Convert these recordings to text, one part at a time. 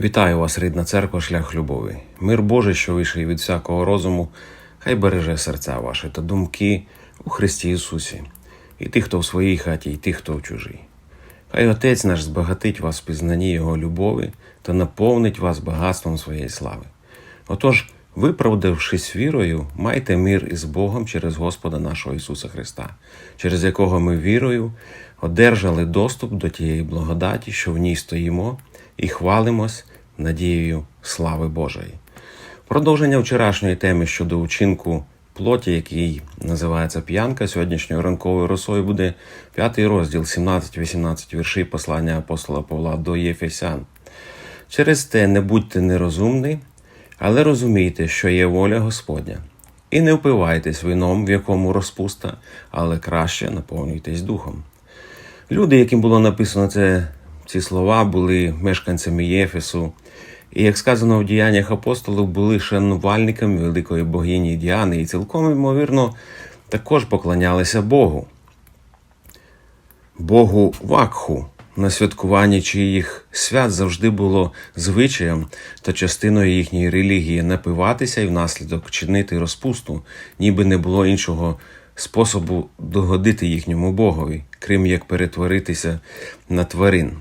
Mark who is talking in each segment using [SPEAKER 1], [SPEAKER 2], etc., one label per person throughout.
[SPEAKER 1] Вітаю вас, рідна церква, шлях любові. Мир Божий, що вийшов від всякого розуму, хай береже серця ваші та думки у Христі Ісусі, і тих, хто в своїй хаті, і тих, хто в чужій. Хай Отець наш збагатить вас в пізнанні Його любові та наповнить вас багатством своєї слави. Отож, виправдавшись вірою, майте мир із Богом через Господа нашого Ісуса Христа, через якого ми вірою одержали доступ до тієї благодаті, що в ній стоїмо, і хвалимось надією слави Божої. Продовження вчорашньої теми щодо учинку плоті, який називається п'янка, сьогоднішньою ранковою росою буде п'ятий розділ, 17-18 вірші послання апостола Павла до Єфесян. Через те не будьте нерозумні, але розумійте, що є воля Господня. І не впивайтесь вином, в якому розпуста, але краще наповнюйтесь духом. Люди, яким було написано це, ці слова, були мешканцями Єфесу, і, як сказано в діяннях апостолів, були шанувальниками великої богині Діани і цілком, ймовірно, також поклонялися Богу. Богу Вакху, на святкуванні чиїх свят завжди було звичаєм та частиною їхньої релігії напиватися і внаслідок чинити розпусту, ніби не було іншого способу догодити їхньому Богові, крім як перетворитися на тварин.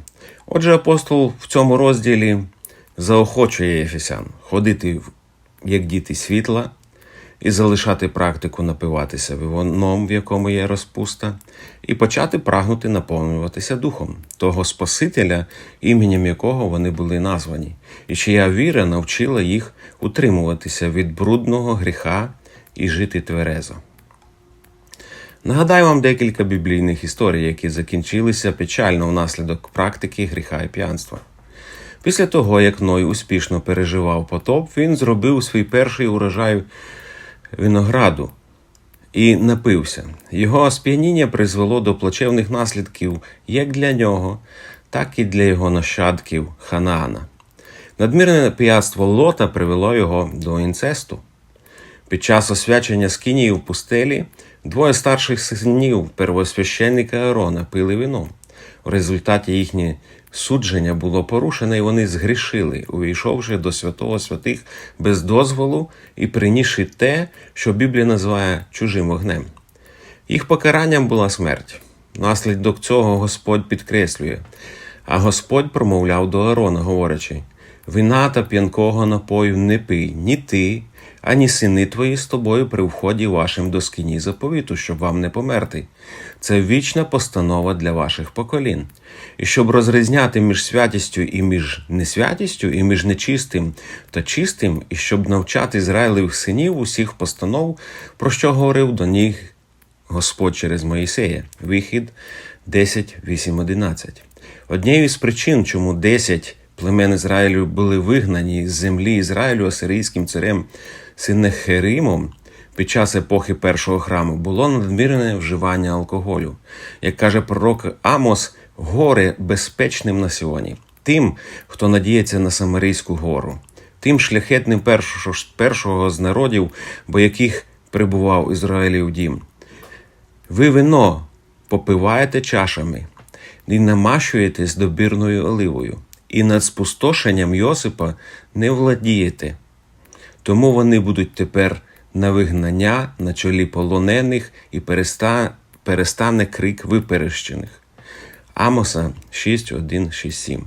[SPEAKER 1] Отже, апостол в цьому розділі заохочує ефесян ходити як діти світла і залишати практику напиватися вином, в якому є розпуста, і почати прагнути наповнюватися духом того Спасителя, іменем якого вони були названі, і чия віра навчила їх утримуватися від брудного гріха і жити тверезо. Нагадаю вам декілька біблійних історій, які закінчилися печально внаслідок практики гріха і п'янства. Після того, як Ной успішно переживав потоп, він зробив свій перший урожай винограду і напився. Його сп'яніння призвело до плачевних наслідків як для нього, так і для його нащадків Ханаана. Надмірне п'янство Лота привело його до інцесту. Під час освячення скинії в пустелі двоє старших синів первосвященника Аарона пили вино. У результаті їхнє судження було порушене, і вони згрішили, увійшовши до святого святих без дозволу і принісши те, що Біблія називає чужим вогнем. Їх покаранням була смерть. Наслідок цього Господь підкреслює. А Господь промовляв до Аарона, говорячи: вина та п'янкого напою не пий ні ти, ані сини твої з тобою при вході вашим до скині заповіту, щоб вам не померти. Це вічна постанова для ваших поколінь. І щоб розрізняти між святістю і між несвятістю, і між нечистим та чистим, і щоб навчати Ізраїлевих синів усіх постанов, про що говорив до них Господь через Моїсея. Вихід 10, 8, 11. Однією з причин, чому 10 племен Ізраїлю були вигнані з землі Ізраїлю асирійським царем Синехеримом під час епохи першого храму, було надмірне вживання алкоголю. Як каже пророк Амос, горе безпечним на сьогодні. Тим, хто надіється на Самарійську гору, тим шляхетним першого, першого з народів, бо яких прибував Ізраїлів дім. Ви вино попиваєте чашами і намащуєтесь добірною оливою, і над спустошенням Йосипа не владієте. Тому вони будуть тепер на вигнання на чолі полонених і переста... перестане крик виперещених. Амоса 6, 1, 6, 7.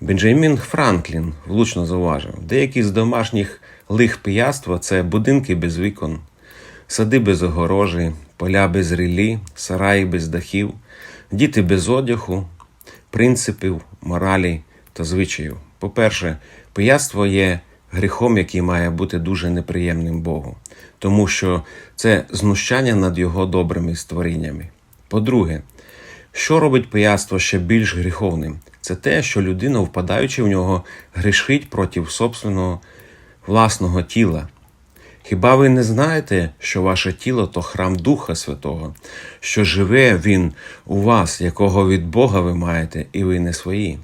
[SPEAKER 1] Бенджамін Франклін влучно зауважив, деякі з домашніх лих пияства це будинки без вікон, сади без огорожі, поля без рілі, сараї без дахів, діти без одягу, принципів, моралі та звичаїв. По-перше, пияство є гріхом, який має бути дуже неприємним Богу, тому що це знущання над його добрими створіннями. По-друге, що робить пияство ще більш гріховним? Це те, що людина, впадаючи в нього, грішить проти собственного власного тіла. Хіба ви не знаєте, що ваше тіло то храм Духа Святого, що живе Він у вас, якого від Бога ви маєте, і ви не свої?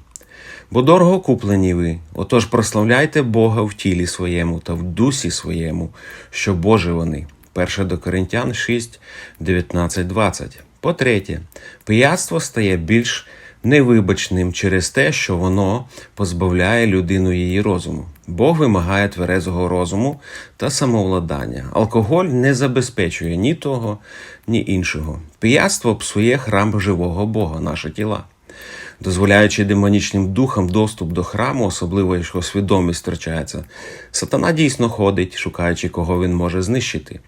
[SPEAKER 1] Бо дорого куплені ви, отож прославляйте Бога в тілі своєму та в дусі своєму, що Боже вони. 1 до Коринтян 6, 19, 20. По-третє, пияцтво стає більш невибачним через те, що воно позбавляє людину її розуму. Бог вимагає тверезого розуму та самовладання. Алкоголь не забезпечує ні того, ні іншого. Пияцтво псує храм живого Бога, наші тіла. Дозволяючи демонічним духам доступ до храму, особливо якщо свідомість втрачається, сатана дійсно ходить, шукаючи, кого він може знищити.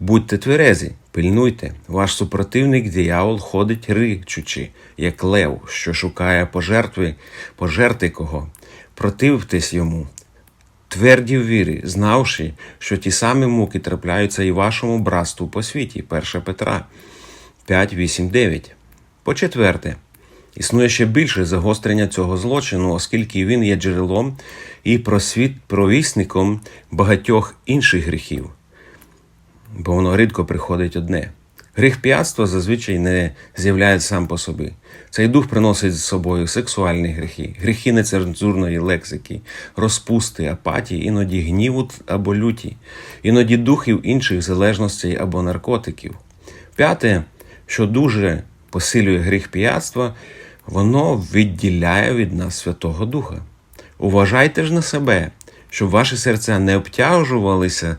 [SPEAKER 1] Будьте тверезі, пильнуйте. Ваш супротивник диявол ходить ричучи, як лев, що шукає пожертви, пожерти кого. Противтесь йому. Тверді в вірі, знавши, що ті самі муки трапляються і вашому братству по світі. 1 Петра 5, 8, 9. По четверте, існує ще більше загострення цього злочину, оскільки він є джерелом і просвіт провісником багатьох інших гріхів бо воно рідко приходить одне. Гріх п'ятства зазвичай не з'являється сам по собі. Цей дух приносить з собою сексуальні гріхи, гріхи нецензурної лексики, розпусти, апатії, іноді гніву або люті, іноді духів інших залежностей або наркотиків. П'яте, що дуже посилює гріх п'ятства, воно відділяє від нас Святого Духа. Уважайте ж на себе, щоб ваші серця не обтяжувалися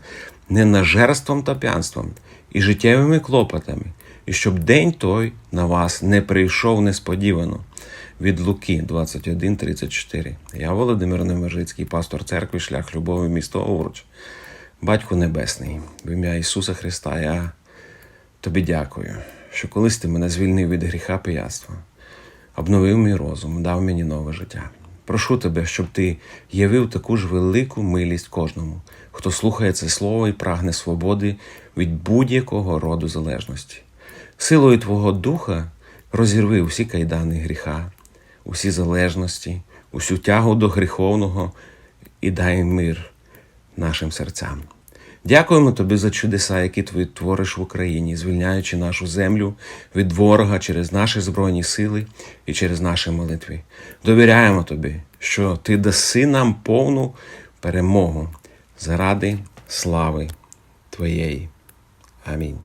[SPEAKER 1] ненажерством та п'янством і життєвими клопотами, і щоб день той на вас не прийшов несподівано. Від Луки 21.34. Я Володимир Немержицький, пастор церкви, шлях любові, місто Овруч. Батько Небесний, в ім'я Ісуса Христа, я тобі дякую, що колись ти мене звільнив від гріха пияцтва, обновив мій розум, дав мені нове життя. Прошу тебе, щоб ти явив таку ж велику милість кожному, хто слухає це слово і прагне свободи від будь-якого роду залежності. Силою Твого Духа розірви усі кайдани гріха, усі залежності, усю тягу до гріховного і дай мир нашим серцям. Дякуємо тобі за чудеса, які ти твориш в Україні, звільняючи нашу землю від ворога через наші збройні сили і через наші молитви. Довіряємо тобі, що ти даси нам повну перемогу заради слави Твоєї. Амінь.